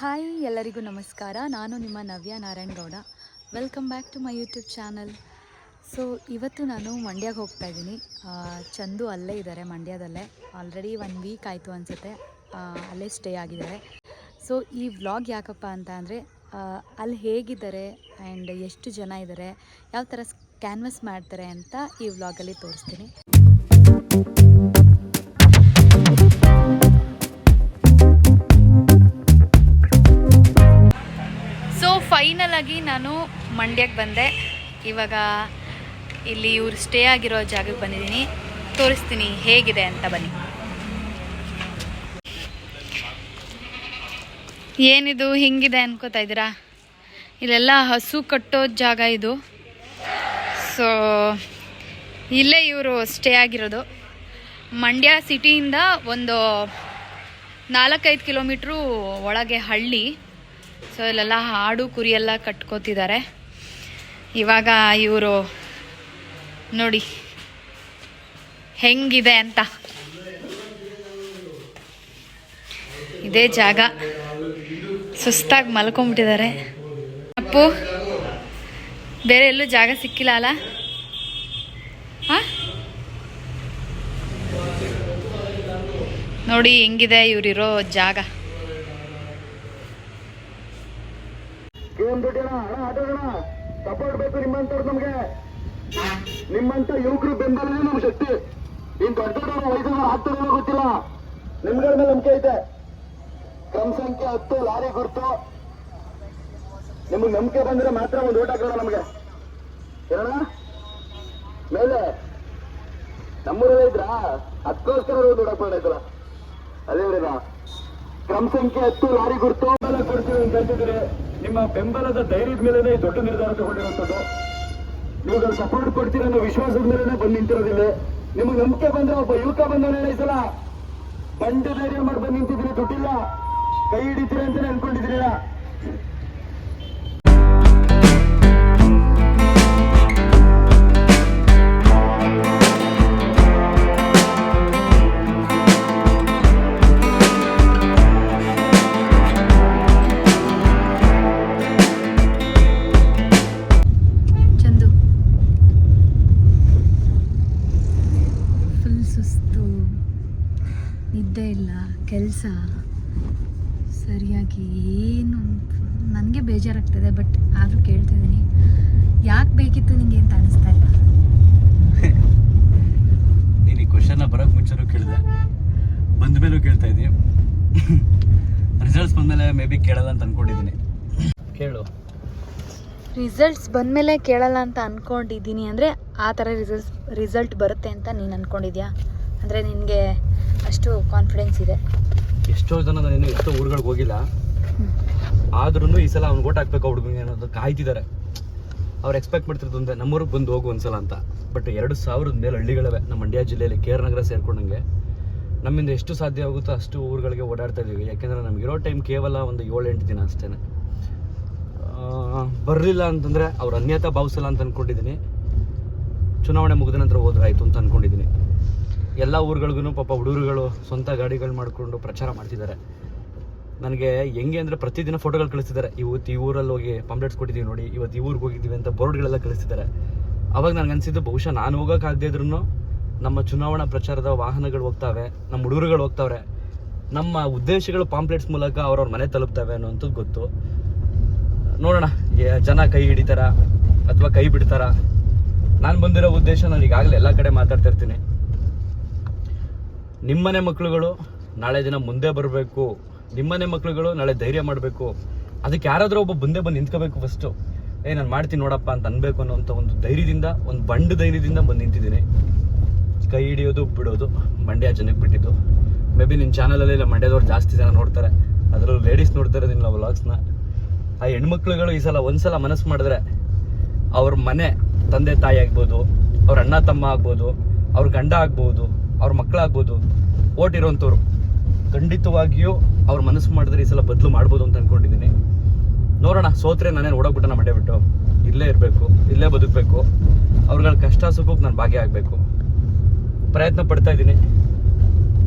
Hi, ಎಲ್ಲರಿಗೂ ನಮಸ್ಕಾರ. ನಾನು ನಿಮ್ಮ Navya Narayanagowda. Welcome back to my YouTube channel so ಇವತ್ತು ನಾನು ಮಂಡ್ಯಗೆ ಹೋಗ್ತಾ ಇದ್ದೀನಿ. ಚಂದು ಅಲ್ಲೇ ಇದ್ದಾರೆ, ಮಂಡ್ಯದಲ್ಲೇ. ಆಲ್ರೆಡಿ ಒನ್ ವೀಕ್ ಆಯಿತು ಅನಿಸುತ್ತೆ. ಅಲ್ಲೇ ಸ್ಟೇ ಆಗಿದ್ದಾರೆ. ಸೊ ಈ ವ್ಲಾಗ್ ಯಾಕಪ್ಪ ಅಂತ ಅಂದರೆ ಅಲ್ಲಿ ಹೇಗಿದ್ದಾರೆ ಆ್ಯಂಡ್ ಎಷ್ಟು ಜನ ಇದ್ದಾರೆ, ಯಾವ ಥರ ಕ್ಯಾನ್ವಸ್ ಮಾಡ್ತಾರೆ ಅಂತ ಈ ವ್ಲಾಗಲ್ಲಿ ತೋರಿಸ್ತೀನಿ. ಸೊ ಫೈನಲ್ ಆಗಿ ನಾನು ಮಂಡ್ಯಕ್ಕೆ ಬಂದೆ. ಇವಾಗ ಇಲ್ಲಿ ಇವ್ರು ಸ್ಟೇ ಆಗಿರೋ ಜಾಗಕ್ಕೆ ಬಂದಿದ್ದೀನಿ. ತೋರಿಸ್ತೀನಿ ಹೇಗಿದೆ ಅಂತ ಬನ್ನಿ. ಏನಿದು, ಹಿಂಗಿದೆ ಅನ್ಕೋತಾ ಇದ್ದೀರಾ? ಇಲ್ಲೆಲ್ಲ ಹಸು ಕಟ್ಟೋ ಜಾಗ ಇದು. ಸೊ ಇಲ್ಲೇ ಇವರು ಸ್ಟೇ ಆಗಿರೋದು. ಮಂಡ್ಯ ಸಿಟಿಯಿಂದ ಒಂದು ನಾಲ್ಕೈದು ಕಿಲೋಮೀಟ್ರು ಒಳಗೆ ಹಳ್ಳಿ. ಸೊ ಇಲ್ಲೆಲ್ಲ ಹಾಡು ಕುರಿಯೆಲ್ಲ ಕಟ್ಕೋತಿದ್ದಾರೆ. ಇವಾಗ ಇವರು ನೋಡಿ ಹೆಂಗಿದೆ ಅಂತ. ಇದೇ ಜಾಗ. ಸುಸ್ತಾಗಿ ಮಲ್ಕೊಂಡ್ಬಿಟ್ಟಿದ್ದಾರೆ ಅಪ್ಪು, ಬೇರೆ ಎಲ್ಲೂ ಜಾಗ ಸಿಕ್ಕಿಲ್ಲ ಅಲ್ಲ? ನೋಡಿ ಹೆಂಗಿದೆ ಇವರಿರೋ ಜಾಗ. ಏನ್ ದುಡ್ಡಿನ ಹಣ ಆಟೋಣ ಸಪೋರ್ಟ್ ಬೇಕು ನಿಮ್ಮಂತವ್ರು ನಮ್ಗೆ. ನಿಮ್ಮಂತ ಯುವಕರು ಬೆಂಬಲನೇ ನಮ್ ಶಕ್ತಿ. ಇನ್ ದೊಡ್ಡ ದೊಡ್ಡ ಹತ್ತಿರ ಗೊತ್ತಿಲ್ಲ. ನಿಮ್ಗಳ ಮೇಲೆ ನಂಬಿಕೆ ಐತೆ. ಕ್ರಮ ಸಂಖ್ಯೆ ಹತ್ತು, ಲಾರಿ ಗುರ್ತು. ನಿಮ್ಗೆ ನಂಬಿಕೆ ಬಂದ್ರೆ ಮಾತ್ರ ಒಂದು ಓಟ್ ಹಾಕೋಣ ನಮ್ಗೆ. ಹೇಳೋಣ ಮೇಲೆ. ನಮ್ಮೂರಲ್ಲೇ ಇದ್ರಾ? ಅದಕ್ಕೋಸ್ಕರ ದುಡ್ಡು ಹಾಕೊಂಡಾಯ್ತಲ್ಲ ಅದೇ ಕ್ರಮ ಸಂಖ್ಯೆ ಹತ್ತು, ಲಾರಿ ಗುರ್ತು. ಕೊಡ್ತೀವಿ ಅಂತ ಹೇಳ್ತಿದ್ರೆ ನಿಮ್ಮ ಬೆಂಬಲದ ಧೈರ್ಯದ ಮೇಲೆ ಈ ದೊಡ್ಡ ನಿರ್ಧಾರ ತಗೊಂಡಿರುವಂತದ್ದು ನೀವು ಸಪೋರ್ಟ್ ಕೊಡ್ತೀರ ಅನ್ನೋ ವಿಶ್ವಾಸದ ಮೇಲೆ ಬಂದು ನಿಂತಿರೋದಿಲ್ಲ. ನಿಮಗೆ ನಂಬಿಕೆ ಬಂದ್ರೆ ಒಬ್ಬ ಯುವಕ ಬಂದ ಸಲ. ಬಂಡ ಧೈರ್ಯ ಮಾಡಿ ಬಂದು ನಿಂತಿದ್ರೆ ದುಡ್ಡಿಲ್ಲ. ಕೈ ಹಿಡಿತೀರ ಅಂತಾನೆ ಅನ್ಕೊಂಡಿದ್ದೀರಾ ನಿದ್ದೆ ಇಲ್ಲ ಕೆಲಸ. ಸರಿಯಾಗಿ ಏನು ನನಗೆ ಬೇಜಾರಾಗ್ತದೆ ಬಟ್ ಆದರೂ ಕೇಳ್ತಿದ್ದೀನಿ. ಯಾಕೆ ಬೇಕಿತ್ತು ನಿಂಗೆ ಅಂತ ಅನಿಸ್ತಾ ಇಲ್ಲ. ನೀನು ಈ ಕ್ವಶನ್ನ ಬರೋಕ್ಕೆ ಮುಂಚೆನೂ ಕೇಳಿದೆ. ಬಂದ ಮೇಲೂ ಕೇಳ್ತಾ ಇದ್ದೀನಿ ರಿಸಲ್ಟ್ಸ್ ಬಂದಮೇಲೆ ಮೇ ಬಿ ಕೇಳಲ್ಲ ಅಂತ ಅಂದ್ಕೊಂಡಿದ್ದೀನಿ ಕೇಳು. ರಿಸಲ್ಟ್ಸ್ ಬಂದಮೇಲೆ ಕೇಳಲ್ಲ ಅಂತ ಅಂದ್ಕೊಂಡಿದ್ದೀನಿ ಅಂದರೆ ಆ ಥರ ರಿಸಲ್ಟ್ಸ್ ರಿಸಲ್ಟ್ ಬರುತ್ತೆ ಅಂತ ನೀನು ಅಂದ್ಕೊಂಡಿದ್ಯಾ ಅಂದರೆ ನಿನಗೆ ಅಷ್ಟು ಕಾನ್ಫಿಡೆನ್ಸ್ ಇದೆ. ಎಷ್ಟೋ ಜನ ನಾನು ಇನ್ನೂ ಎಷ್ಟೋ ಊರುಗಳಿಗೆ ಹೋಗಿಲ್ಲ. ಆದ್ರೂ ಈ ಸಲ ಅವ್ನು ಓಟ್ ಹಾಕ್ಬೇಕು ಹುಡುಗನಿಗೆ ಅನ್ನೋದು ಕಾಯ್ತಿದ್ದಾರೆ. ಅವ್ರು ಎಕ್ಸ್ಪೆಕ್ಟ್ ಮಾಡ್ತಿರೋದು ಅಂದ್ರೆ ನಮ್ಮೂರಿಗೆ ಬಂದು ಹೋಗು ಒಂದ್ಸಲ ಅಂತ. ಬಟ್ ಎರಡು ಸಾವಿರದ ಮೇಲೆ ಹಳ್ಳಿಗಳಿವೆ, ನಮ್ಮ ಮಂಡ್ಯ ಜಿಲ್ಲೆಯಲ್ಲಿ ಕೇರ್ ನಗರ ಸೇರ್ಕೊಂಡಂಗೆ. ನಮ್ಮಿಂದ ಎಷ್ಟು ಸಾಧ್ಯ ಆಗುತ್ತೋ ಅಷ್ಟು ಊರುಗಳಿಗೆ ಓಡಾಡ್ತಾ ಇದ್ದೀವಿ. ಯಾಕೆಂದರೆ ನಮಗಿರೋ ಟೈಮ್ ಕೇವಲ ಒಂದು ಏಳು ಎಂಟು ದಿನ ಅಷ್ಟೇ. ಬರಲಿಲ್ಲ ಅಂತಂದರೆ ಅವ್ರು ಅನ್ಯತಾ ಭಾವಿಸಲ್ಲ ಅಂತ ಅಂದ್ಕೊಂಡಿದ್ದೀನಿ ಚುನಾವಣೆ ಮುಗಿದ ನಂತರ ಹೋದ್ರಾಯ್ತು ಅಂತ ಅಂದ್ಕೊಂಡಿದ್ದೀನಿ ಎಲ್ಲ ಊರುಗಳಿಗೂ ಪಾಪ ಹುಡುಗರುಗಳು ಸ್ವಂತ ಗಾಡಿಗಳು ಮಾಡಿಕೊಂಡು ಪ್ರಚಾರ ಮಾಡ್ತಿದ್ದಾರೆ. ನನಗೆ ಹೆಂಗೆ ಅಂದರೆ ಪ್ರತಿದಿನ ಫೋಟೋಗಳು ಕಳಿಸ್ತಿದ್ದಾರೆ. ಇವತ್ತು ಈ ಊರಲ್ಲಿ ಹೋಗಿ ಪಾಂಪ್ಲೆಟ್ಸ್ ಕೊಟ್ಟಿದ್ದೀವಿ ನೋಡಿ, ಇವತ್ತು ಈ ಊರಿಗೆ ಹೋಗಿದ್ದೀವಿ ಅಂತ ಬೋರ್ಡ್ಗಳೆಲ್ಲ ಕಳಿಸ್ತಿದ್ದಾರೆ. ಅವಾಗ ನನಗೆ ಅನಿಸಿದ್ದು ಬಹುಶಃ ನಾನು ಹೋಗೋಕ್ಕಾಗದೇ ಇದ್ರೂ ನಮ್ಮ ಚುನಾವಣಾ ಪ್ರಚಾರದ ವಾಹನಗಳು ಹೋಗ್ತಾವೆ, ನಮ್ಮ ಹುಡುಗರುಗಳು ಹೋಗ್ತಾವ್ರೆ. ನಮ್ಮ ಉದ್ದೇಶಗಳು ಪಾಂಪ್ಲೆಟ್ಸ್ ಮೂಲಕ ಅವ್ರವ್ರ ಮನೆ ತಲುಪ್ತವೆ ಅನ್ನೋಂಥದ್ದು ಗೊತ್ತು. ನೋಡೋಣ ಜನ ಕೈ ಹಿಡಿತಾರ ಅಥವಾ ಕೈ ಬಿಡ್ತಾರ? ನಾನು ಬಂದಿರೋ ಉದ್ದೇಶ ನಾನು ಈಗಾಗಲೇ ಎಲ್ಲ ಕಡೆ ಮಾತಾಡ್ತಾ ಇರ್ತೀನಿ ನಿಮ್ಮನೆ ಮಕ್ಕಳುಗಳು ನಾಳೆ ದಿನ ಮುಂದೆ ಬರಬೇಕು. ನಿಮ್ಮನೆ ಮಕ್ಕಳುಗಳು ನಾಳೆ ಧೈರ್ಯ ಮಾಡಬೇಕು. ಅದಕ್ಕೆ ಯಾರಾದರೂ ಒಬ್ಬ ಮುಂದೆ ಬಂದು ನಿಂತ್ಕೋಬೇಕು ಫಸ್ಟು ಏ, ನಾನು ಮಾಡ್ತೀನಿ ನೋಡಪ್ಪ ಅಂತ ಅನ್ಬೇಕು ಅನ್ನೋಂಥ ಒಂದು ಧೈರ್ಯದಿಂದ, ಒಂದು ಬಂಡ ಧೈರ್ಯದಿಂದ ಬಂದು ನಿಂತಿದ್ದೀನಿ. ಕೈ ಹಿಡಿಯೋದು, ಬಿಡೋದು, ಮಂಡ್ಯ ಜನಕ್ಕೆ ಬಿಟ್ಟಿದ್ದು. ಮೇ ಬಿ ನಿನ್ನ ಚಾನಲಲ್ಲಿ ಇಲ್ಲ, ಮಂಡ್ಯದವ್ರು ಜಾಸ್ತಿ ಜನ ನೋಡ್ತಾರೆ. ಅದರಲ್ಲೂ ಲೇಡೀಸ್ ನೋಡ್ತಾರೆ ನಿನ್ನ ವ್ಲಾಗ್ಸ್ನ ಆ ಹೆಣ್ಮಕ್ಳುಗಳು ಈ ಸಲ ಒಂದ್ಸಲ ಮನಸ್ಸು ಮಾಡಿದ್ರೆ ಅವ್ರ ಮನೆ, ತಂದೆ ತಾಯಿ ಆಗ್ಬೋದು, ಅವ್ರ ಅಣ್ಣ ತಮ್ಮ ಆಗ್ಬೋದು, ಅವ್ರ ಗಂಡ ಆಗ್ಬೋದು ಅವ್ರ ಮಕ್ಕಳಾಗ್ಬೋದು ಓಟ್ ಇರೋಂಥವ್ರು ಖಂಡಿತವಾಗಿಯೂ ಅವ್ರ ಮನಸ್ಸು ಮಾಡಿದ್ರೆ ಈ ಸಲ ಬದಲು ಮಾಡ್ಬೋದು ಅಂತ ಅನ್ಕೊಂಡಿದ್ದೀನಿ. ನೋಡೋಣ, ಸೋತ್ರೆ ನಾನೇನು ಓಡೋಗ್ಬಿಟ್ಟು ನಾನು ಬಿಟ್ಟು. ಇಲ್ಲೇ ಇರಬೇಕು, ಇಲ್ಲೇ ಬದುಕಬೇಕು. ಅವ್ರಗಳ ಕಷ್ಟ ಸುಖಕ್ಕೆ ನಾನು ಭಾಗಿಯಾಗಬೇಕು ಪ್ರಯತ್ನ ಪಡ್ತಾ ಇದ್ದೀನಿ.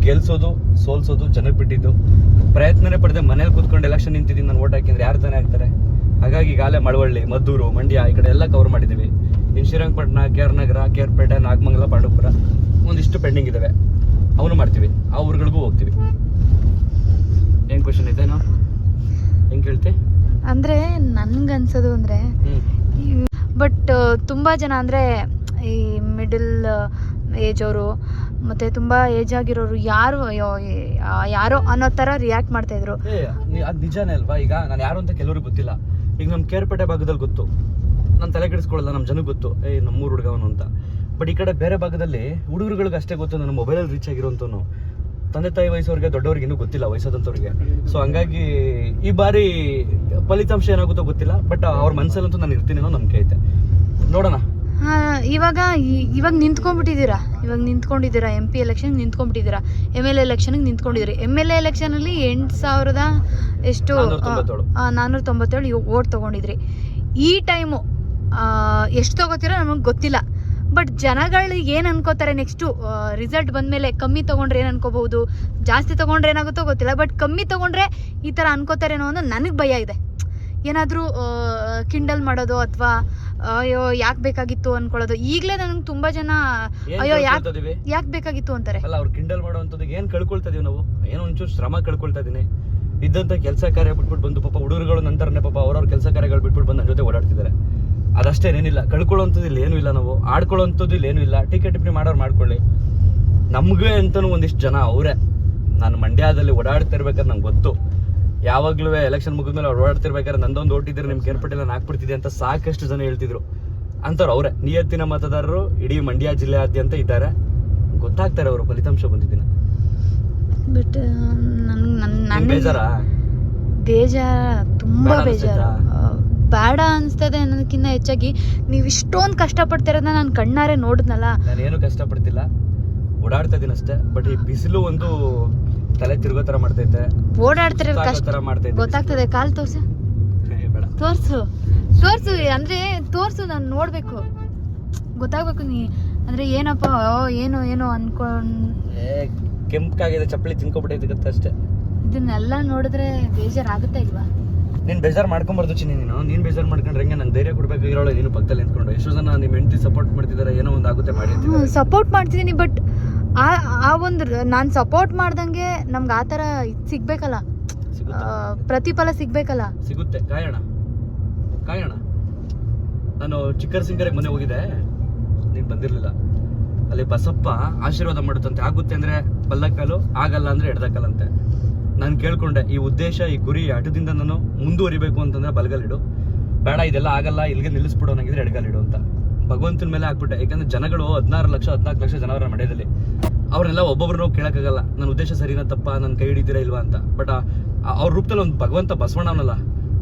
ಗೆಲ್ಸೋದು, ಸೋಲ್ಸೋದು ಜನಕ್ಕೆ ಬಿಟ್ಟಿದ್ದು ಪ್ರಯತ್ನನೇ ಪಡೆದೆ ಮನೇಲಿ ಕೂತ್ಕೊಂಡು ಎಲೆಕ್ಷನ್ ನಿಂತಿದ್ದೀನಿ, ನಾನು ಓಟ್ ಹಾಕಿದ್ರೆ ಯಾರು ತಾನೇ ಆಗ್ತಾರೆ? ಹಾಗಾಗಿ ಈಗಾಗಲೇ ಮಳವಳ್ಳಿ, ಮದ್ದೂರು, ಮಂಡ್ಯ ಈ ಕಡೆ ಎಲ್ಲ ಕವರ್ ಮಾಡಿದ್ದೀವಿ. In Srirangapatna K R Nagar, K R Pete, Nagamangala, Pandavapura. ಒಂದಿಷ್ಟು ಪೆಂಡಿಂಗ್ ಇದ್ದಾವೆ ಅವನು ಮಾಡ್ತೀವಿ. ಆ ಊರುಗಳಿಗೂ ಹೋಗ್ತೀವಿ. ಏನು ಕ್ವಶನ್ ಇದೇನೋ ಹೆಂಗೆ ಕೇಳ್ತಿ ಅಂದರೆ ನನ್ಗನ್ಸೋದು ಅಂದರೆ ಅಂದ್ರೆ ಬಟ್ ತುಂಬ ಜನ ಅಂದರೆ ಈ ಮಿಡಲ್ ಏಜ್ ಅವರು ಮತ್ತೆ ತುಂಬಾ ಏಜ್ ಆಗಿರೋರು ಯಾರು ಅಯ್ಯೋ, ಯಾರೋ ಅನ್ನೋ ಥರ ರಿಯಾಕ್ಟ್ ಮಾಡ್ತಾ ಇದ್ರು. ಅದು ಅದ್ ನಿಜಾನೇ ಅಲ್ವಾ? ಈಗ ನಾನು ಯಾರು ಅಂತ ಕೆಲವ್ರಿಗೆ ಗೊತ್ತಿಲ್ಲ. ಈಗ ನಮ್ಮ ಕೇರ್ಪೇಟೆ ಭಾಗದಲ್ಲಿ ಗೊತ್ತು. ನಾನು ತಲೆ ಕೆಡಿಸ್ಕೊಳ್ಳಲ್ಲ ನಮ್ಮ ಜನಕ್ಕೆ ಗೊತ್ತು. ಏ ನಮ್ಮೂರು ಹುಡುಗವನು ಅಂತ. ಬಟ್ ಈ ಕಡೆ ಬೇರೆ ಭಾಗದಲ್ಲಿ ಹುಡುಗರುಗಳಿಗೆ ಅಷ್ಟೇ ಗೊತ್ತು ನನ್ನ ಮೊಬೈಲಲ್ಲಿ ರೀಚ್ ಆಗಿರೋಂಥವ್ನು ತಂದೆ ತಾಯಿ ವಯಸ್ಸವ್ರಿಗೆ ದೊಡ್ಡವ್ರಿಗೆ ಇನ್ನೂ ಗೊತ್ತಿಲ್ಲ ವಯಸ್ಸಾದಂಥವ್ರಿಗೆ ಸೊ ಹಂಗಾಗಿ ಈ ಬಾರಿ ಫಲಿತಾಂಶ ಏನಾಗುತ್ತೋ ಗೊತ್ತಿಲ್ಲ ಬಟ್ ಅವ್ರ ಮನಸ್ಸಲ್ಲಂತೂ ನಾನು ಇರ್ತೀನಿ ಅನ್ನೋ ನಂಬಿಕೆ ಐತೆ. ನೋಡೋಣ. ಹಾ, ಇವಾಗ ಇವಾಗ ನಿಂತ್ಕೊಂಡ್ಬಿಟ್ಟಿದ್ದೀರಾ? ಇವಾಗ ನಿಂತ್ಕೊಂಡಿದ್ದೀರಾ? ಎಂ ಪಿ ಎಲೆಕ್ಷನ್ ನಿಂತ್ಕೊಂಡ್ಬಿಟ್ಟಿದ್ದೀರಾ? ಎಂ ಎಲ್ ಎಲೆಕ್ಷನ್ಗೆ ನಿಂತ್ಕೊಂಡಿದ್ದೀರಿ. ಎಂ ಎಲ್ ಎ ಎಲೆಕ್ಷನಲ್ಲಿ ಎಂಟು ಸಾವಿರದ ಎಷ್ಟು. ನಾನ್ನೂರ ತೊಂಬತ್ತೇಳು. ಓಟ್ ತೊಗೊಂಡಿದ್ರಿ. ಈ ಟೈಮು ಎಷ್ಟು ತೊಗೋತೀರೋ ನಮಗೆ ಗೊತ್ತಿಲ್ಲ. ಬಟ್ ಜನಗಳು ಏನು ಅನ್ಕೋತಾರೆ ನೆಕ್ಸ್ಟು ರಿಸಲ್ಟ್ ಬಂದಮೇಲೆ ಕಮ್ಮಿ ತೊಗೊಂಡ್ರೆ ಏನು ಅನ್ಕೋಬಹುದು? ಜಾಸ್ತಿ ತೊಗೊಂಡ್ರೆ ಏನಾಗುತ್ತೋ ಗೊತ್ತಿಲ್ಲ ಬಟ್ ಕಮ್ಮಿ ತೊಗೊಂಡ್ರೆ ಈ ಥರ ಅನ್ಕೋತಾರೇನೋ ಅನ್ನೋ ನನಗೆ ಭಯ ಇದೆ. ಏನಾದರೂ ಕಿಂಡಲ್ ಮಾಡೋದು ಅಥವಾ ಅಯ್ಯೋ ಯಾಕೆ ಬೇಕಾಗಿತ್ತು ಅನ್ಕೊಳ್ಳೋದು? ಈಗಲೇ ನನಗೆ ತುಂಬ ಜನ ಅಯ್ಯೋ ಯಾಕೆ ಯಾಕೆ ಬೇಕಾಗಿತ್ತು ಅಂತಾರೆ? ಅಲ್ಲ ಅವ್ರು ಕಿಂಡಲ್ ಮಾಡೋವಂಥದ್ದು ಏನು ಕಳ್ಕೊಳ್ತಾ ಇದೀವಿ ನಾವು? ಏನೋ ಒಂಚೂರು ಶ್ರಮ ಕಳ್ಕೊಳ್ತಾ ಇದೀನಿ. ಇದ್ದಂಥ ಕೆಲಸ ಕಾರ್ಯ ಬಿಟ್ಬಿಟ್ಟು ಬಂದು ಪಾಪ ಹುಡುಗರುಗಳು ನಂತರನೇ ಪಾಪ ಅವ್ರವ್ರ ಕೆಲಸ ಕಾರ್ಯಗಳು ಬಿಟ್ಬಿಟ್ಟು ಬಂದು ನನ್ನ ಜೊತೆ ಓಡಾಡ್ತಿದ್ದಾರೆ. ಅದಷ್ಟೇನೇನಿಲ್ಲ. ಕಳ್ಕೊಳ್ಳೋಂಥದ್ದು ಇಲ್ಲಿ ಏನೂ ಇಲ್ಲ ನಾವು. ಆಡ್ಕೊಳ್ಳೋಂಥದ್ದು ಇಲ್ಲಿ ಏನೂ ಇಲ್ಲ. ಟಿಕೆಟ್ ಟಿಪ್ಪಣಿ ಮಾಡೋರು ಮಾಡ್ಕೊಳ್ಳಿ. ನಮಗೆ ಅಂತಲೂ ಒಂದಿಷ್ಟು ಜನ ಅವರೇ. ನಾನು ಮಂಡ್ಯದಲ್ಲಿ ಓಡಾಡ್ತಿರ್ಬೇಕಾದ್ರೆ ನಂಗೆ ಗೊತ್ತು. ಯಾವಾಗಲೂ ಎಲೆಕ್ಷನ್ ಮುಗಿದ್ಮೇಲೆ ಅವ್ರು ಓಡಾಡ್ತಿರ್ಬೇಕಾದ್ರೆ ನಂದೊಂದು ಓಟಿದ್ರೆ ನಿಮ್ಗೆ ಏರ್ಪಟ್ಟಿಲ್ಲ ನಾನು ಹಾಕ್ಬಿಡ್ತಿದ್ದೆ ಅಂತ ಸಾಕಷ್ಟು ಜನ ಹೇಳ್ತಿದ್ರು. ಅಂಥವ್ರು ಅವರೇ. ನಿಯತ್ತಿನ ಮತದಾರರು ಇಡೀ ಮಂಡ್ಯ ಜಿಲ್ಲೆಯಾದ್ಯಂತ ಇದ್ದಾರೆ. ಗೊತ್ತಾಗ್ತಾರೆ ಅವರು ಫಲಿತಾಂಶ ಬಂದಿದ್ದೀನಿ. ಬಟ್ ನನ್ ಬೇಜಾರಾ? ಬೇಜಾರ ತುಂಬ ಬೇಜಾರು. ಬೇಡ ಅನಿಸ್ತದೆ ಅನ್ನೋದಕ್ಕಿಂತ ಹೆಚ್ಚಾಗಿ ನೀವು ಇಷ್ಟೊಂದು ಕಷ್ಟಪಡ್ತಿರೋದನ್ನ ನಾನು ಕಣ್ಣಾರೆ ನೋಡಿದ್ನಲ್ಲ. ನಾನೇನು ಕಷ್ಟಪಡ್ತಿಲ್ಲ. ಓಡಾಡ್ತಾ ಇದೀನಿ ಅಷ್ಟೇ ಬಟ್ ಈ ಬಿಸಿಲು ಒಂದು ತಲೆ ತಿರುಗೋ ತರ ಮಾಡ್ತೈತೆ. ಓಡಾಡ್ತಿರೋ ಕಷ್ಟ. ಮಾಡ್ತೈತೆ ಗೊತ್ತಾಗ್ತದೆ ಕಾಲು ತೋರ್ಸು. ತೋರ್ಸು. ತೋರ್ಸು ಅಂದ್ರೆ ತೋರ್ಸು ನಾನು ನೋಡ್ಬೇಕು. ಗೊತ್ತಾಗ್ಬೇಕು ನೀ ಅಂದ್ರೆ ಏನಪ್ಪ ಏನು ಏನು ಅನ್ಕೊಂಡ್ ಏ ಕೆಂಪಕಾಗಿದೆ ಚಪ್ಪಲಿ ತಿನ್ಕೊಬಿಟ್ಟೈತೆ ಗೊತ್ತಾ ಅಷ್ಟೇ ಇದನ್ನೆಲ್ಲ ನೋಡಿದ್ರೆ ಬೇಜಾರಾಗುತ್ತೆ ಇಲ್ವಾ? ನೀನ್ ಬೇಜಾರ್ ಮಾಡ್ಕೊಂಬಾರ್ದು ಚಿನ್ನಿ ನೀನು. ನೀನ್ ಬೇಜಾರ್ ಮಾಡ್ಕೊಂಡ್ರೆ ಹೆಂಗೆ ನಂಗೆ ಧೈರ್ಯ ಕೊಡ್ಬೇಕಾಗಿರೋಳು ನೀನು ಪಕ್ಕದಲ್ಲಿ ನಿಂತ್ಕೊಂಡು ಎಷ್ಟೋ ಜನ ನಿಮ್ಮ ಹೆಂಡತಿ ಸಪೋರ್ಟ್ ಮಾಡ್ತಿದ್ದಾರೆ ಏನೋ ಒಂದು ಆಗುತ್ತೆ ಮಾಡಿ. ಸಪೋರ್ಟ್ ಮಾಡ್ತಿದ್ದೀನಿ ಬಟ್ ಆ ಆ ಒಂದು ನಾನು ಸಪೋರ್ಟ್ ಮಾಡ್ದಂಗೆ ನಮ್ಗೆ ಆ ಥರ ಸಿಗ್ಬೇಕಲ್ಲ. ಪ್ರತಿಫಲ ಸಿಗ್ಬೇಕಲ್ಲ. ಸಿಗುತ್ತೆ. ಕಾಯೋಣ. ಕಾಯೋಣ. ನಾನು ಚಿಕ್ಕರ್ ಸಿಂಗರಿಗೆ ಮನೆ ಹೋಗಿದ್ದೆ. ನೀನು ಬಂದಿರಲಿಲ್ಲ. ಅಲ್ಲಿ ಬಸಪ್ಪ ಆಶೀರ್ವಾದ ಮಾಡುತ್ತಂತೆ. ಆಗುತ್ತೆ ಅಂದರೆ ಬಲ್ಲಕ್ಕಲು ಆಗಲ್ಲ ಅಂದರೆ ಎಡದಕಾಲಂತೆ ನಾನು ಕೇಳ್ಕೊಂಡೆ ಈ ಉದ್ದೇಶ ಈ ಗುರಿ ಹಠದಿಂದ ನಾನು ಮುಂದುವರಿಬೇಕು ಅಂತಂದ್ರೆ ಬಲಗಲಿಡು ಬೇಡ ಇದೆಲ್ಲ ಆಗಲ್ಲ ಇಲ್ಲಿಗೆ ನಿಲ್ಲಿಸ್ಬಿಡು ನನಗಿದ್ರೆ ಎಡಗಲಿಡು ಅಂತ. ಭಗವಂತನ ಮೇಲೆ ಹಾಕ್ಬಿಟ್ಟೆ. ಯಾಕಂದ್ರೆ ಜನಗಳು ಹದಿನಾರು ಲಕ್ಷ ಹದಿನಾಲ್ಕು ಲಕ್ಷ ಜನವರ ಮಡ್ಯದಲ್ಲಿ ಅವ್ರನ್ನೆಲ್ಲ ಒಬ್ಬೊಬ್ರು ಕೇಳೋಕ್ಕಾಗಲ್ಲ. ನನ್ನ ಉದ್ದೇಶ ಸರಿನಾ ತಪ್ಪ ನನ್ನ ಕೈ ಹಿಡಿತೀರಾ ಇಲ್ವಾ ಅಂತ. ಬಟ್ ಅವ್ರ ರೂಪದಲ್ಲಿ ಒಂದು ಭಗವಂತ ಬಸವಣ್ಣನಲ್ಲ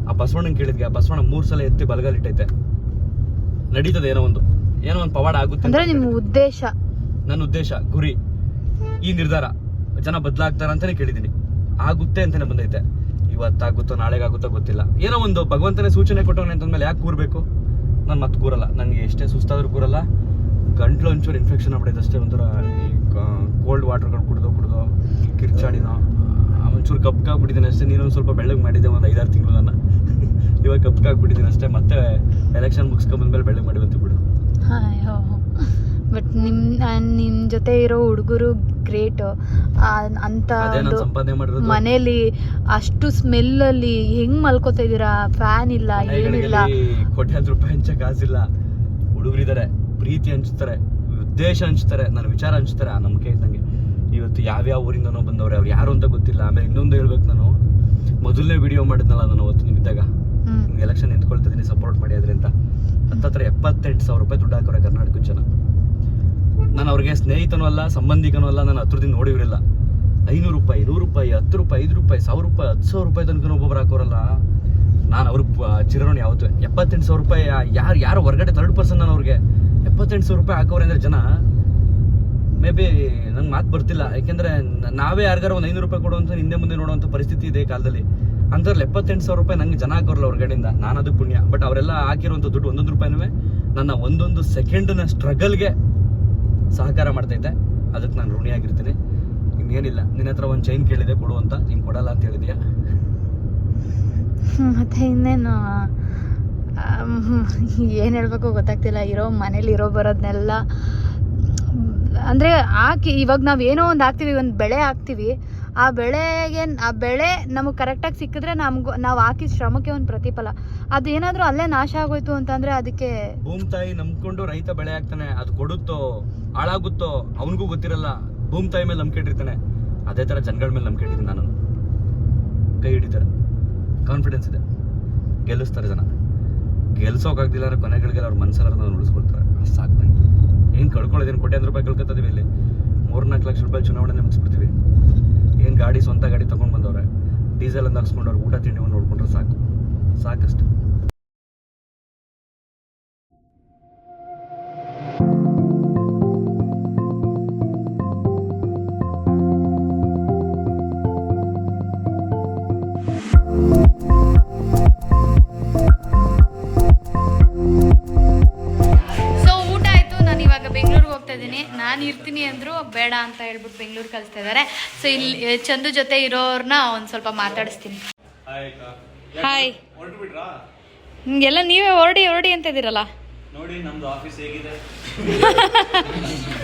ಆ ಬಸವಣ್ಣನ ಕೇಳಿದ್ಗೆ ಆ ಬಸವಣ್ಣ ಮೂರು ಸಲ ಎತ್ತಿ ಬಲಗಲಿಟ್ಟೈತೆ ನಡೀತದೆ ಏನೋ ಒಂದು. ಏನೋ ಒಂದು ಪವಾಡ ಆಗುತ್ತೆ ಅಂದ್ರೆ ನಿಮ್ಮ ಉದ್ದೇಶ. ನನ್ನ ಉದ್ದೇಶ ಗುರಿ. ಈ ನಿರ್ಧಾರ. ಜನ ಬದಲಾಗ್ತಾರ ಅಂತಾನೆ ಕೇಳಿದ್ದೀನಿ. ಆಗುತ್ತೆ ಅಂತಾನೆ ಬಂದೈತೆ. ಇವತ್ತಾಗುತ್ತೋ ನಾಳೆಗಾಗುತ್ತೋ ಗೊತ್ತಿಲ್ಲ. ಏನೋ ಒಂದು ಭಗವಂತನೇ ಸೂಚನೆ ಕೊಟ್ಟವನೆ ಅಂತಂದ್ಮೇಲೆ ಯಾಕೆ ಕೂರ್ಬೇಕು? ನಾನು ಮತ್ತೆ ಕೂರಲ್ಲ. ನನಗೆ ಎಷ್ಟೇ ಸುಸ್ತಾದರೂ ಕೂರಲ್ಲ. ಗಂಟ್ಲು ಒಂಚೂರು ಇನ್ಫೆಕ್ಷನ್ ಆಗ್ಬಿಡೈತೆ ಅಷ್ಟೇ ಒಂಥರ ಈ ಕೋಲ್ಡ್ ವಾಟರ್ಗಳು ಕುಡ್ದು ಕುಡ್ದು, ಕಿರ್ಚಾಡಿನೋ. ಒಂಚೂರು ಕಪ್ಕಾಗ್ಬಿಟ್ಟಿದ್ದೀನಿ ಅಷ್ಟೇ. ನೀನು ಸ್ವಲ್ಪ ಬೆಳಗ್ಗೆ ಮಾಡಿದ್ದೆ ಒಂದು ಐದಾರು ತಿಂಗಳು ನನ್ನ. ಇವಾಗ ಕಪ್ಕಾಗ್ಬಿಟ್ಟಿದ್ದೀನಿ ಅಷ್ಟೇ. ಮತ್ತೆ ಎಲೆಕ್ಷನ್ ಮುಗಿಸ್ಕೊಂಬಂದ್ಮೇಲೆ ಬೆಳಗ್ಗೆ ಮಾಡಿ ಬಂತು ಬಿಡು. ಬಟ್ ನಿಮ್ಮ ನಿಮ್ಮ ಜೊತೆ ಇರೋ ಹುಡುಗರು ಗ್ರೇಟ್. ಅಂತ ಒಂದು ಮನೇಲಿ ಅಷ್ಟು ಸ್ಮೆಲ್ಲಲ್ಲಿ ಹೆಂಗ್ ಮಲ್ಕೋತಾ ಇದೀರಾ ಫ್ಯಾನ್ ಇಲ್ಲ ಏನಿಲ್ಲ. ಕೋಟ್ಯಾಂತರ ರೂಪಾಯಿ ಹಂಚ ಕಾಸಿಲ್ಲ ಹುಡುಗರಿದ್ದಾರೆ ಪ್ರೀತಿ ಹಂಚ್ತಾರೆ ಉದ್ದೇಶ ಹಂಚ್ತಾರೆ ನನ್ನ ವಿಚಾರ ಹಂಚ್ತಾರೆ ಆ ನಂಬಿಕೆ ಇದ್ದಂಗೆ. ಇವತ್ತು ಯಾವ್ಯಾವ ಊರಿಂದನೋ ಬಂದವ್ರೆ ಅವ್ರು ಯಾರು ಅಂತ ಗೊತ್ತಿಲ್ಲ. ಆಮೇಲೆ ಇನ್ನೊಂದು ಹೇಳ್ಬೇಕು ನಾನು. ಮೊದಲನೇ ವಿಡಿಯೋ ಮಾಡಿದ್ನಲ್ಲ ನಾನು ಅವತ್ತು ನಿಂತಿದ್ದಾಗ ಎಲೆಕ್ಷನ್ ನಿಂತ್ಕೊಳ್ತಿದ್ದೀನಿ ಸಪೋರ್ಟ್ ಮಾಡಿ ಅದ್ರಿಂದ ಹತ್ತತ್ರ ಎಪ್ಪತ್ತೆಂಟು ಸಾವಿರ ರೂಪಾಯಿ ದುಡ್ಡು ಹಾಕೋರೆ ಕರ್ನಾಟಕದ ಜನ. ನಾನು ಅವ್ರಿಗೆ ಸ್ನೇಹಿತನೂ ಅಲ್ಲ, ಸಂಬಂಧಿಕನೂ ಅಲ್ಲ ನಾನು ಹತ್ರದಿಂದ ನೋಡಿರಲಿಲ್ಲ ಐನೂರು ರೂಪಾಯಿ, ನೂರು ರೂಪಾಯಿ, ಹತ್ತು ರೂಪಾಯಿ, ಐದು ರೂಪಾಯಿ, ಸಾವಿರ ರೂಪಾಯಿ, ಹತ್ತು ಸಾವಿರ ರೂಪಾಯಿ ತನಕ ಒಬ್ಬೊಬ್ರು ಹಾಕೋರಲ್ಲ. ನಾನು ಅವ್ರ ಚಿರೋಣಿ ಯಾವತ್ತು. ಎಪ್ಪತ್ತೆಂಟು ಸಾವಿರ ರೂಪಾಯಿ ಯಾರು ಯಾರು ಹೊರಗಡೆ ತರ್ಡ್ ಪರ್ಸನ್ ನಾನು ಅವ್ರಿಗೆ. ಎಪ್ಪತ್ತೆಂಟು ಸಾವಿರ ರೂಪಾಯಿ ಹಾಕೋರೆ ಅಂದರೆ ಜನ, ಮೇ ಬಿ ನಂಗೆ ಮಾತು ಬರ್ತಿಲ್ಲ. ಯಾಕೆಂದರೆ ನಾವೇ ಯಾರಿಗಾರ ಒಂದು ಐನೂರು ರೂಪಾಯಿ ಕೊಡುವಂಥ ಹಿಂದೆ ಮುಂದೆ ನೋಡುವಂಥ ಪರಿಸ್ಥಿತಿ ಇದೆ ಕಾಲದಲ್ಲಿ. ಅಂಥವ್ರಲ್ಲಿ ಎಪ್ಪತ್ತೆಂಟು ಸಾವಿರ ರೂಪಾಯಿ ನಂಗೆ ಜನ ಹಾಕೋರಲ್ಲ ಹೊರಗಡೆಯಿಂದ. ನಾನು ಅದು ಪುಣ್ಯ. ಬಟ್ ಅವರೆಲ್ಲ ಹಾಕಿರುವಂಥ ದುಡ್ಡು ಒಂದೊಂದು ರೂಪಾಯಿನೂ ನನ್ನ ಒಂದೊಂದು ಸೆಕೆಂಡ್ನ ಸ್ಟ್ರಗಲ್ಗೆ ಸಹಕಾರ ಮಾಡ್ತೈತೆ ಅದಕ್ಕೆ ನಾನು ಋಣಿಯಾಗಿರ್ತೀನಿ. ಇನ್ನೇನಿಲ್ಲ, ನಿನ್ನ ಹತ್ರ ಒಂದು ಚೈನ್ ಕೇಳಿದೆ, ಕೊಡು ಅಂತ ನೀನು ಕೊಡಲ್ಲ ಅಂತ ಹೇಳಿದ್ಯಾ? ಮತ್ತೆ ಇನ್ನೇನು? ಏನು ಹೇಳಬೇಕು ಗೊತ್ತಾಗ್ತಿಲ್ಲ. ಇರೋ ಮನೇಲಿ ಇರೋ ಬರೋದನ್ನೆಲ್ಲ ಅಂದರೆ ಹಾಕಿ ಇವಾಗ ನಾವು ಏನೋ ಒಂದು ಹಾಕ್ತೀವಿ, ಒಂದು ಬೆಳೆ ಹಾಕ್ತೀವಿ. ಆ ಬೆಳೆಗೆ ಆ ಬೆಳೆ ನಮಗೆ ಕರೆಕ್ಟಾಗಿ ಸಿಕ್ಕಿದ್ರೆ ನಮ್ಗೆ ನಾವು ಹಾಕಿದ ಶ್ರಮಕ್ಕೆ ಒಂದು ಪ್ರತಿಫಲ. ಅದು ಏನಾದರೂ ಅಲ್ಲೇ ನಾಶ ಆಗೋಯ್ತು ಅಂತಂದ್ರೆ ಅದಕ್ಕೆ ಭೂಮಿ ತಾಯಿ ನಂಬ್ಕೊಂಡು ರೈತ ಬೆಳೆ ಆಗ್ತಾನೆ ಅದು ಕೊಡುತ್ತೋ, ಹಾಳಾಗುತ್ತೋ, ಅವನಿಗೂ ಗೊತ್ತಿರಲ್ಲ. ಭೂಮಿ ತಾಯಿ ಮೇಲೆ ನಂಬಿಕೆ ಇಟ್ಟಿರ್ತಾನೆ. ಅದೇ ಥರ ಜನಗಳ ಮೇಲೆ ನಂಬಿಕೆ ಇಟ್ಟಿದ್ದೀನಿ ನಾನು ಕೈ ಹಿಡಿತಾರೆ. ಕಾನ್ಫಿಡೆನ್ಸ್ ಇದೆ. ಗೆಲ್ಲಿಸ್ತಾರೆ ಜನ. ಗೆಲ್ಸೋಕಾಗ್ದಿಲ್ಲ ಅಂದ್ರೆ ಕೊನೆಗಳಿಗೆಲ್ಲ ಅವ್ರ ಮನಸ್ಸೆಲ್ಲ ಉಳಿಸ್ಕೊಳ್ತಾರೆ. ಸಾಕು ನಂಗೆ. ಏನು ಕಳ್ಕೊಳ್ಳೋದೇನು ಕೋಟ್ಯಾಂತರ ರೂಪಾಯಿ ಕಳ್ಕೊತೀವಿ ಇಲ್ಲಿ? ಮೂರ್ನಾಲ್ಕು ಲಕ್ಷ ರೂಪಾಯಿ ಚುನಾವಣೆ ಮುಗಿಸ್ಬಿಡ್ತೀವಿ ಏನು ಗಾಡಿ ಸ್ವಂತ ಗಾಡಿ ತೊಗೊಂಡು ಬಂದವ್ರೆ? ಡೀಸೆಲ್ ಅಂತ ಹಾಕ್ಸ್ಕೊಂಡವ್ರು ಊಟ ತಿಂಡಿ ನೋಡ್ಕೊಂಡ್ರೆ ಸಾಕು. ಸಾಕಷ್ಟು. ಇದ್ದೀನಿ. ನಾನು ಇರ್ತೀನಿ ಅಂದರು ಬೇಡ ಅಂತ ಹೇಳ್ಬಿಟ್ಟು ಬೆಂಗಳೂರು ಕಳಿಸ್ತಾ ಇದ್ದಾರೆ ಸೊ ಇಲ್ಲಿ ಚಂದು ಜೊತೆ ಇರೋರ್ನ ಒಂದು ಸ್ವಲ್ಪ ಮಾತಾಡಿಸ್ತೀನಿ. ಹಾಯ್ ಹಿಂಗೆಲ್ಲ ನೀವೇ ಹೊರಡಿ ಹೊರಡಿ ಅಂತ ಇದ್ದೀರಲ್ಲ? ನೋಡಿ ನಮ್ದು ಆಫೀಸ್ ಹೇಗಿದೆ.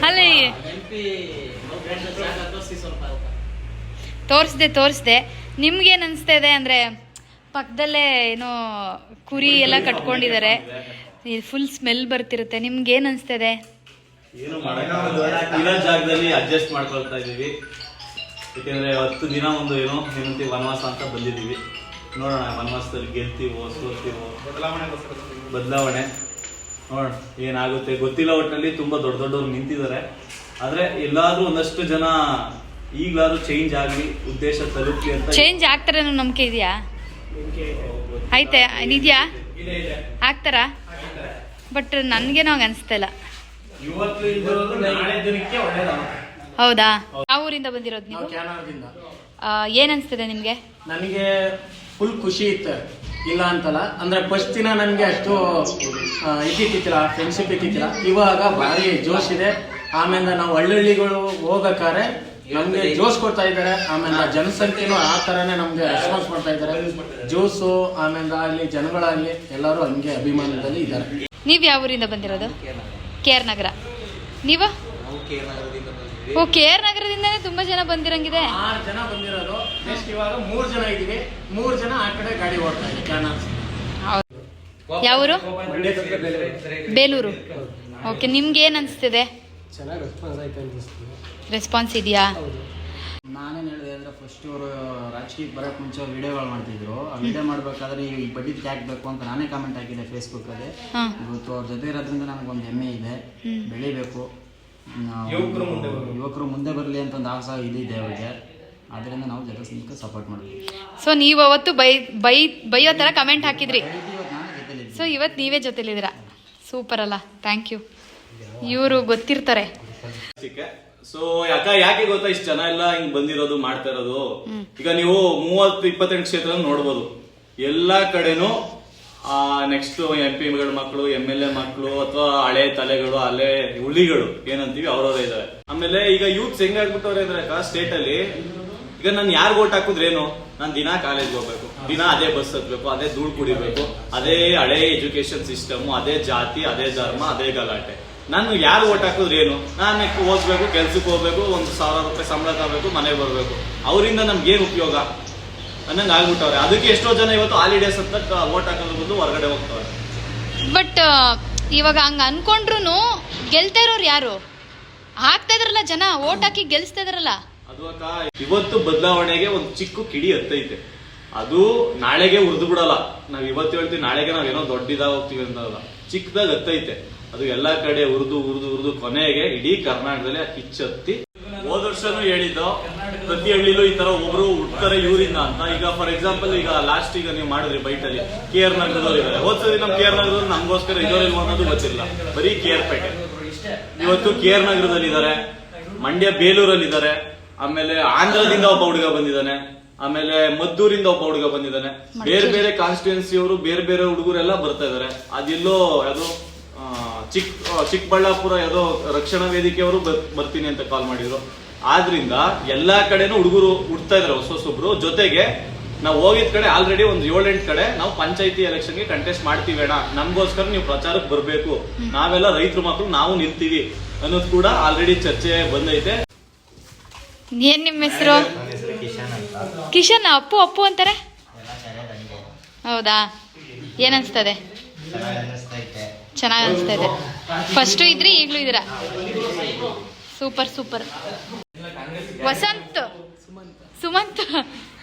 ಅಲ್ಲಿ. ತೋರಿಸ್ದೆ ತೋರಿಸ್ದೆ. ನಿಮ್ಗೇನು ಅನಿಸ್ತಾ ಇದೆ ಅಂದರೆ ಪಕ್ಕದಲ್ಲೇ ಏನೋ ಕುರಿ ಎಲ್ಲ ಕಟ್ಕೊಂಡಿದ್ದಾರೆ. Full smell ಬರ್ತಿರುತ್ತೆ. ನಿಮ್ಗೇನು ಅನಿಸ್ತಾ ಇದೆ ಏನು ಇರೋ ಜಾಗದಲ್ಲಿ ಅಡ್ಜಸ್ಟ್ ಮಾಡ್ಕೊಳ್ತಾ ಇದ್ದೀವಿ. ಯಾಕೆಂದ್ರೆ ಹತ್ತು ದಿನ ಒಂದು ಏನೋ ಏನಂತೀವಿ ವನವಾಸ ಅಂತ ಬಂದಿದ್ದೀವಿ. ನೋಡೋಣ ವನವಾಸದಲ್ಲಿ ಗೆಲ್ತೀವೋ ಸೋತೀವೋ ಬದಲಾವಣೆ. ಬದಲಾವಣೆ ನೋಡೋಣ ಏನಾಗುತ್ತೆ? ಗೊತ್ತಿಲ್ಲ ಒಟ್ಟಿನಲ್ಲಿ ತುಂಬಾ ದೊಡ್ಡ ದೊಡ್ಡವ್ರು ನಿಂತಿದ್ದಾರೆ. ಆದ್ರೆ ಎಲ್ಲಾದ್ರೂ ಒಂದಷ್ಟು ಜನ ಈಗಲಾದ್ರೂ ಚೇಂಜ್ ಆಗ್ಲಿ ಉದ್ದೇಶ ತಲುಪಲಿ ಅಂತ ಚೇಂಜ್ ಆಗ್ತಾರೆ ಅನ್ನೋ ನಂಬಿಕೆ ಇದೆಯಾ? ಆಯ್ತೆ ಇದೆಯಾ? ಆಗ್ತಾರಾ? ಬಟ್ ನನಗೇನೋ ಹಂಗೆ ಅನಿಸ್ತಾ ಇಲ್ಲ. ಇವತ್ತು ನಾಳೆ ದಿನಕ್ಕೆ ಹೌದಾ? ಯಾವ ಊರಿಂದ ಬಂದಿರೋದು ನೀವು? ಆ, ಏನ್ ಅನ್ಸ್ತದೆ ನಿಮ್ಗೆ ನನಗೆ ಫುಲ್ ಖುಷಿ ಇತ್ತು. ಇಲ್ಲ ಅಂತಲ್ಲ ಅಂದ್ರೆ ಫಸ್ಟ್ ದಿನ ನನಗೆ ಅಷ್ಟು ಆ, ಇದ್ದಿತ್ತಿಲ್ಲ ಫ್ರೆಂಡ್ಶಿಪ್ ಇವಾಗ ಭಾರಿ ಜೋಶ್ ಇದೆ. ಆಮೇಲೆ ನಾವು ಹಳ್ಳಿಗಳು ಹೋಗಬೇಕಾದ್ರೆ ನಮ್ಗೆ ಜೋಶ್ ಕೊಡ್ತಾ ಇದ್ದಾರೆ. ಆಮೇಲೆ ಜನಸಂಖ್ಯೆನೂ ಆ ತರನೇ ನಮ್ಗೆ ರೆಸ್ಪಾನ್ಸ್ ಮಾಡ್ತಾ ಇದ್ದಾರೆ. ಜ್ಯೂಸು ಆಮೇಲೆ ಆಗ್ಲಿ ಜನಗಳಾಗ್ಲಿ ಎಲ್ಲರೂ ಹಂಗೆ ಅಭಿಮಾನದಲ್ಲಿ ಇದ್ದಾರೆ. ನೀವ್ ಯಾವ ಊರಿಂದ ಬಂದಿರೋದು? K R Nagar. ನೀವು? ಓ ಕೆ ಆರ್ ನಗರದಿಂದನೇ ತುಂಬಾ ಜನ ಬಂದಿರಂಗಿದೆ. ಆರು ಜನ ಬಂದಿರೋದು. ನೆಕ್ಸ್ಟ್ ಇವಾಗ ಮೂರ್ ಜನ ಇದೀವಿ ಮೂರ್ ಜನ ಆ ಕಡೆ ಗಾಡಿ ಓಡ್ತಾ ಇದೆ ಕ್ಯಾನರ್ಸ್ ಯಾವ ಊರು ಬೇಲೂರು. ಓಕೆ ನಿಮ್ಗೆ ಏನ್ ಅನ್ಸ್ತಿದೆ? ಚೆನ್ನಾಗಿ ರೆಸ್ಪಾನ್ಸ್ ಆಯ್ತು ಅನಿಸ್ತೀವಿ ರೆಸ್ಪಾನ್ಸ್ ಇದೆಯಾ? ನಾನೇನು ಹೇಳಿದೆ ಅಂದರೆ ಫಸ್ಟ್ ಇವರು ರಾಜಕೀಯಕ್ಕೆ ಬರೋಕ್ಕೆ ಮುಂಚೆ ವಿಡಿಯೋಗಳು ಮಾಡ್ತಿದ್ರು. ಆ ವಿಡಿಯೋ ಮಾಡಬೇಕಾದ್ರೆ ಈ ಬಡ್ಡಿ ಹಾಕಬೇಕು ಅಂತ ನಾನೇ ಕಾಮೆಂಟ್ ಹಾಕಿದ್ದೆ ಫೇಸ್ಬುಕ್ಕಲ್ಲಿ ಇವತ್ತು ಅವ್ರ ಜೊತೆ ಇರೋದ್ರಿಂದ ನನಗೊಂದು ಹೆಮ್ಮೆ ಇದೆ. ಬೆಳಿಬೇಕು. ಯುವಕರು ಮುಂದೆ ಬರಲಿ. ಅಂತ ಒಂದು ಆಸೆ ಇದಿದೆ ಅವ್ರಿಗೆ ಅದರಿಂದ ನಾವು ಜಗತ್ಸಂಘಕ್ಕೆ ಸಪೋರ್ಟ್ ಮಾಡ್ತೀವಿ. ಸೊ ನೀವು ಅವತ್ತು ಬೈ ಬೈ ಬೈಯೋ ಥರ ಕಮೆಂಟ್ ಹಾಕಿದ್ರಿ. ಸೊ ಇವತ್ತು ನೀವೇ ಜೊತೆಲಿದ್ದೀರಾ? ಸೂಪರ್ ಅಲ್ಲ. ಥ್ಯಾಂಕ್ ಯು ಇವರು ಗೊತ್ತಿರ್ತಾರೆ. ಸೊ ಯಾಕ ಯಾಕೆ ಗೊತ್ತಾ? ಇಷ್ಟು ಜನ ಎಲ್ಲ ಹಿಂಗ್ ಬಂದಿರೋದು ಮಾಡ್ತಾ ಇರೋದು. ಈಗ ನೀವು ಮೂವತ್ತು ಇಪ್ಪತ್ತೆಂಟು ಕ್ಷೇತ್ರ ನೋಡ್ಬೋದು. ಎಲ್ಲಾ ಕಡೆನೂ ಆ ನೆಕ್ಸ್ಟ್ ಎಂ ಪಿಗಳ ಮಕ್ಕಳು ಎಂ ಎಲ್ ಎ ಮಕ್ಕಳು ಅಥವಾ ಹಳೆ ತಲೆಗಳು ಹಳೆ ಹುಲಿಗಳು ಏನಂತೀವಿ ಅವ್ರವ್ರೇ ಇದಾರೆ. ಆಮೇಲೆ ಈಗ ಯೂತ್ಸ್ ಹೆಂಗಾಗ್ಬಿಟ್ಟವ್ರೆ ಅಂದ್ರೆ ಸ್ಟೇಟ್ ಅಲ್ಲಿ ಈಗ ನಾನು ಯಾರು ಓಟ್ ಹಾಕುದ್ರೇನು ನಾನು ದಿನ ಕಾಲೇಜ್ ಹೋಗ್ಬೇಕು. ದಿನ ಅದೇ ಬಸ್ ಹತ್ಬೇಕು ಅದೇ ಧೂಳ್ ಕುಡಿಬೇಕು ಅದೇ ಹಳೆ ಎಜುಕೇಶನ್ ಸಿಸ್ಟಮ್ ಅದೇ ಜಾತಿ ಅದೇ ಧರ್ಮ ಅದೇ ಗಲಾಟೆ. ನಾನು ಯಾರು ಓಟ್ ಹಾಕಿದ್ರೆ ಏನು? ನಾನು ಓದ್ಬೇಕು ಕೆಲ್ಸಕ್ಕೆ ಹೋಗ್ಬೇಕು ಒಂದು ಸಾವಿರ ರೂಪಾಯಿ ಸಂಬಳ ತಗೋಬೇಕು ಮನೆಗೆ ಬರಬೇಕು. ಅವರಿಂದ ನಮ್ಗೆ ಏನು ಉಪಯೋಗ? ಅನ್ನಂಗೆ ಆಗ್ಬಿಟ್ಟವ್ರೆ. ಅದಕ್ಕೆ ಎಷ್ಟೋ ಜನ ಇವತ್ತು ಹಾಲಿಡೇಸ್ ಅಂತ ಓಟ್ ಹಾಕೋದ್ರ ಬಂದು ಹೊರಗಡೆ ಹೋಗ್ತವ್ರೆ. ಬಟ್ ಇವಾಗ ಹಂಗ ಅನ್ಕೊಂಡ್ರು ಗೆಲ್ತಾ ಇರೋರು ಯಾರು? ಹಾಕ್ತಾ ಇದ್ರಲ್ಲ ಜನ ಓಟ್ ಹಾಕಿ ಗೆಲ್ಸ್ತಾ ಇದ್ರಲ್ಲ. ಅದು ಅಕ್ಕ ಇವತ್ತು ಬದಲಾವಣೆಗೆ ಒಂದು ಚಿಕ್ಕ ಕಿಡಿ ಹತ್ತೈತೆ ಅದು ನಾಳೆಗೆ ಉರಿದು ಬಿಡಲ್ಲ. ನಾವ್ ಇವತ್ತು ಹೇಳ್ತೀವಿ ನಾಳೆಗೆ ನಾವೇನೋ ದೊಡ್ಡದಾಗ ಹೋಗ್ತೀವಿ ಅಂತ ಚಿಕ್ಕದಾಗ ಹತ್ತೈತೆ ಅದು ಎಲ್ಲಾ ಕಡೆ ಉರ್ದು ಉರ್ದು ಉರ್ದು ಕೊನೆಗೆ ಇಡೀ ಕರ್ನಾಟಕದಲ್ಲಿ ಕಿಚ್ಚತ್ತಿ. ಹೋದ ವರ್ಷನೂ ಹೇಳಿದ್ದು ಪ್ರತಿ ಹಳ್ಳಿಲೂ ಈ ತರ ಒಬ್ರು ಹುಡ್ತಾರೆ ಇವರಿಂದ ಅಂತ. ಈಗ ಫಾರ್ ಎಕ್ಸಾಂಪಲ್ ಈಗ ಲಾಸ್ಟ್ ಈಗ ನೀವು ಮಾಡಿದ್ರಿ ಬೈಟ್ ಅಲ್ಲಿ ಕೆ ಆರ್ ನಗರದವ್ರು ಇದ್ದಾರೆ. ಹೋದ್ಸರಿ ನಮ್ ಕೆ ಆರ್ ನಗರದವ್ರು ನಮ್ಗೋಸ್ಕರ ಇದ್ದವ್ರಿಲ್ವ ಅನ್ನೋದು ಗೊತ್ತಿಲ್ಲ. ಬರೀ ಕೆ ಆರ್ ಪೇಟೆ. ಇವತ್ತು ಕೆ ಆರ್ ನಗರದಲ್ಲಿ ಇದ್ದಾರೆ ಮಂಡ್ಯ ಬೇಲೂರಲ್ಲಿ ಇದ್ದಾರೆ ಆಮೇಲೆ ಆಂಧ್ರದಿಂದ ಒಬ್ಬ ಹುಡುಗ ಬಂದಿದ್ದಾನೆ ಆಮೇಲೆ ಮದ್ದೂರಿಂದ ಒಬ್ಬ ಹುಡುಗ ಬಂದಿದ್ದಾನೆ. ಬೇರೆ ಬೇರೆ ಕಾನ್ಸ್ಟಿಟ್ಯೂನ್ಸಿ ಅವರು ಬೇರೆ ಬೇರೆ ಹುಡುಗರೆಲ್ಲ ಬರ್ತಾ ಇದಾರೆ ಅದೆಲ್ಲೋ ಯಾವ್ದೋ ಆ, ಚಿಕ್ ಆ, ಚಿಕ್ಕಬಳ್ಳಾಪುರ ಯಾವುದೋ ರಕ್ಷಣಾ ವೇದಿಕೆಯವರು ಬರ್ತೀನಿ ಅಂತ ಕಾಲ್ ಮಾಡಿದ್ರು. ಆದ್ರಿಂದ ಎಲ್ಲಾ ಕಡೆನೂ ಹುಡುಗರು ಹುಡ್ತಾ ಇದ್ರು ಹೊಸ ಹೊಸೊಬ್ರು ಜೊತೆಗೆ ನಾವು ಹೋಗಿದ್ ಕಡೆ ಆಲ್ರೆಡಿ ಒಂದು ಏಳೆಂಟು ಕಡೆ ನಾವು ಪಂಚಾಯತಿ ಎಲೆಕ್ಷನ್ಗೆ ಕಂಟೆಸ್ಟ್ ಮಾಡ್ತೀವಿ ಅಣ್ಣ. ನಮ್ಗೋಸ್ಕರ ನೀವು ಪ್ರಚಾರಕ್ಕೆ ಬರಬೇಕು. ನಾವೆಲ್ಲ ರೈತರು ಮಕ್ಕಳು ನಾವು ನಿಲ್ತೀವಿ ಅನ್ನೋದು ಕೂಡ ಆಲ್ರೆಡಿ ಚರ್ಚೆ ಬಂದೈತೆ. ಏನ್ ನಿಮ್ಮ ಹೆಸರು? ಕಿಶನ್ ಅಪ್ಪು ಅಪ್ಪು ಅಂತಾರೆ? ಹೌದಾ? ಏನನ್ಸ್ತದೆ ಚೆನ್ನಾಗಿ ಅನಿಸ್ತಾ ಇದೆ. ಫಸ್ಟು ಇದ್ರಿ, ಈಗಲೂ ಇದ್ದೀರಾ? Super super Vasanth. ಸುಮಂತ್.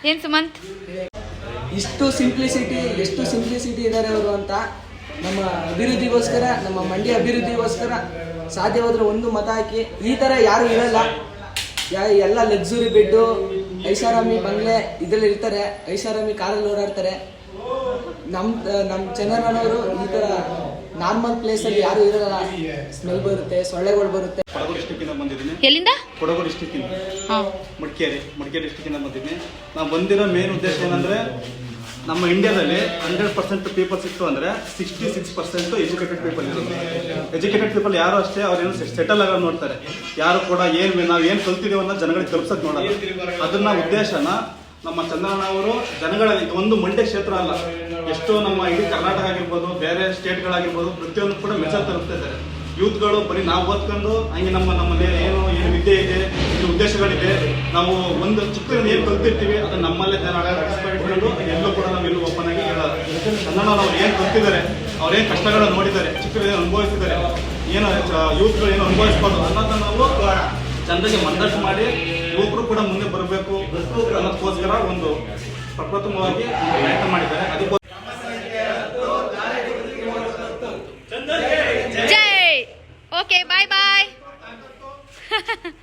ಏನ್ ಸುಮಂತ್? ಇಷ್ಟು ಸಿಂಪ್ಲಿಸಿಟಿ ಎಷ್ಟು ಸಿಂಪ್ಲಿಸಿಟಿ ಇದ್ದಾರೆ ಅವರು ಅಂತ ನಮ್ಮ ಅಭಿವೃದ್ಧಿಗೋಸ್ಕರ, ನಮ್ಮ ಮಂಡ್ಯ ಅಭಿವೃದ್ಧಿಗೋಸ್ಕರ ಸಾಧ್ಯವಾದ್ರೆ ಒಂದು ಮತ ಹಾಕಿ, ಈ ಥರ ಯಾರು ಇರಲ್ಲ. ಎಲ್ಲ ಲಕ್ಸುರಿ ಬೆಡ್ಡು ಐಷಾರಾಮಿ ಬಂಗ್ಲೆ ಇದ್ರಲ್ಲಿ ಇರ್ತಾರೆ, ಐಷಾರಾಮಿ ಕಾರಲ್ಲಿ ಓಡಾಡ್ತಾರೆ. ನಮ್ಮ ನಮ್ಮ ಚಂದ್ರನವರು ಈ ಥರ ನಾರ್ಮಲ್ ಪ್ಲೇಸ್ ಅಲ್ಲಿ ಯಾರು ಇರಲ್ಲ. ಸ್ಮೆಲ್ ಬರುತ್ತೆ ಸೊಳ್ಳೆಗಳು ಬರುತ್ತೆ. ಕೊಡಗು ಡಿಸ್ಟಿಕ್ಕಿಂದ ಬಂದಿದ್ದೀನಿ. ಎಲ್ಲಿಂದ? ಕೊಡಗು ಡಿಸ್ಟಿಕ್ಕಿಂದ ಹಾಂ. ಮಡಿಕೇರಿ ಮಡಿಕೇರಿ ಡಿಸ್ಟಿಕ್ಕಿಂದ ಬಂದಿದ್ದೀನಿ. ನಾವು ಬಂದಿರೋ ಮೇನ್ ಉದ್ದೇಶ ಏನಂದ್ರೆ ನಮ್ಮ ಇಂಡಿಯಾದಲ್ಲಿ ಹಂಡ್ರೆಡ್ ಪರ್ಸೆಂಟ್ ಪೀಪಲ್ಸ್ ಇತ್ತು ಅಂದ್ರೆ sixty six percent educated people ಇರೋದು ಎಜುಕೇಟೆಡ್ ಪೀಪಲ್ ಯಾರು ಅಷ್ಟೇ ಅವ್ರೇನು ಸೆಟಲ್ ಆಗೋದು ನೋಡ್ತಾರೆ. ಯಾರು ಕೂಡ ಏನು ನಾವು ಏನು ಕಲ್ತಿದೀವಿ ಅನ್ನೋ ಜನಗಳಿಗೆ ತಲುಪ್ಸಕ್ ನೋಡೋದು ಅದನ್ನ ಉದ್ದೇಶನ ನಮ್ಮ ಚಂದ್ರಣ್ಣ ಅವರು ಜನಗಳಲ್ಲಿ ಒಂದು ಮಂಡ್ಯ ಕ್ಷೇತ್ರ ಅಲ್ಲ. ಎಷ್ಟೋ ನಮ್ಮ ಇಡೀ ಕರ್ನಾಟಕ ಆಗಿರ್ಬೋದು, ಬೇರೆ ಸ್ಟೇಟ್ಗಳಾಗಿರ್ಬೋದು, ಪ್ರತಿಯೊಂದು ಕೂಡ ಮೆಸೇಜ್ ತಲುಪ್ತಾ ಇದ್ದಾರೆ. ಯೂತ್ಗಳು ಬರೀ ನಾವು ಓದ್ಕೊಂಡು ಹಂಗೆ ನಮ್ಮ ನಮ್ಮಲ್ಲಿ ಏನು ಏನು ವಿದ್ಯೆ ಇದೆ, ಏನು ಉದ್ದೇಶಗಳಿದೆ, ನಾವು ಒಂದು ಚಿಕ್ಕದಿಂದ ಏನು ಕಲ್ತಿರ್ತೀವಿ, ಅದು ನಮ್ಮಲ್ಲೇ ಇಟ್ಕೊಂಡು ಎಲ್ಲೂ ಕೂಡ ನಾವು ಎಲ್ಲೂ ಓಪನ್ ಆಗಿ ಹೇಳೋದು ಕನ್ನಡ ಅವ್ರು ಏನು ಕಲ್ತಿದ್ದಾರೆ ಅವ್ರೇನು ಕಷ್ಟಗಳನ್ನು ನೋಡಿದ್ದಾರೆ ಚಿಕ್ಕದಿಂದ ಅನುಭವಿಸಿದ್ದಾರೆ, ಏನು ಯೂತ್ಗಳು ಏನು ಅನುಭವಿಸ್ಬಾರ್ದು ಅನ್ನೋದನ್ನು ನಾವು ಚಂದಗೆ ಮನದಟ್ಟು ಮಾಡಿ ಯುವಕರು ಕೂಡ ಮುಂದೆ ಬರಬೇಕು. ಅನ್ನೋದಕ್ಕೋಸ್ಕರ ಒಂದು ಪ್ರಪ್ರಥಮವಾಗಿ ಪ್ರಯತ್ನ ಮಾಡಿದ್ದಾರೆ. ಅದಕ್ಕೋಸ್ಕರ ಓಕೆ ಬಾಯ್ ಬಾಯ್